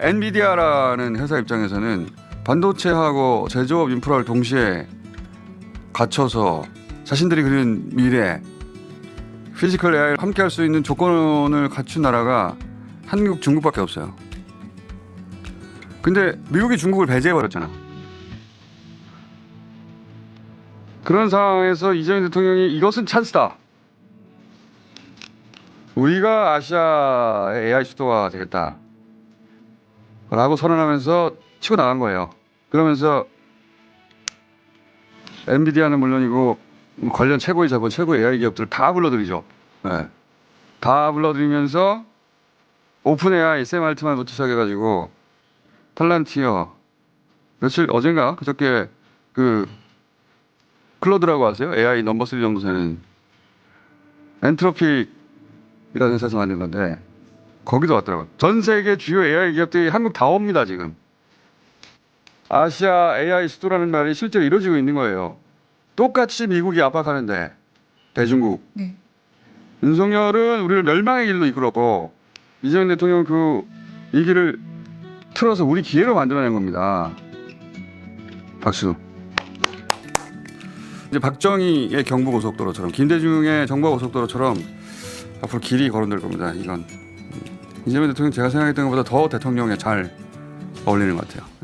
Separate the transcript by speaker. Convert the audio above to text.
Speaker 1: 엔비디아라는 회사 입장에서는 반도체하고 제조업 인프라를 동시에 갖춰서 자신들이 그린 미래 피지컬 AI를 함께 할 수 있는 조건을 갖춘 나라가 한국, 중국밖에 없어요. 근데 미국이 중국을 배제해 버렸잖아. 그런 상황에서 이재명 대통령이 이것은 찬스다. 우리가 아시아의 AI 수도가 되겠다. 라고 선언하면서 치고 나간 거예요. 그러면서 엔비디아는 물론이고 관련 최고의 자본, 최고의 AI 기업들 다 불러들이죠. 네. 다 불러들이면서 오픈 AI, 샘 알트만부터 시작해가지고 팔란티어 며칠 어젠가 그저께 그 클로드라고 아세요? AI 넘버 3 정도 되는 엔트로픽이라는 회사에서 만든 건데 거기도 왔더라고요. 전 세계 주요 AI 기업들이 한국 다 옵니다 지금. 아시아 AI 수도라는 말이 실제로 이루어지고 있는 거예요. 똑같이 미국이 압박하는데 대중국.
Speaker 2: 네.
Speaker 1: 윤석열은 우리를 멸망의 길로 이끌었고 이재명 대통령 그이 길을 틀어서 우리 기회로 만들어낸 겁니다. 박수. 이제 박정희의 경부고속도로처럼 김대중의 정부고속도로처럼 앞으로 길이 거론될 겁니다. 이건 이재명 대통령 제가 생각했던 것보다 더 대통령에 잘 어울리는 것 같아요.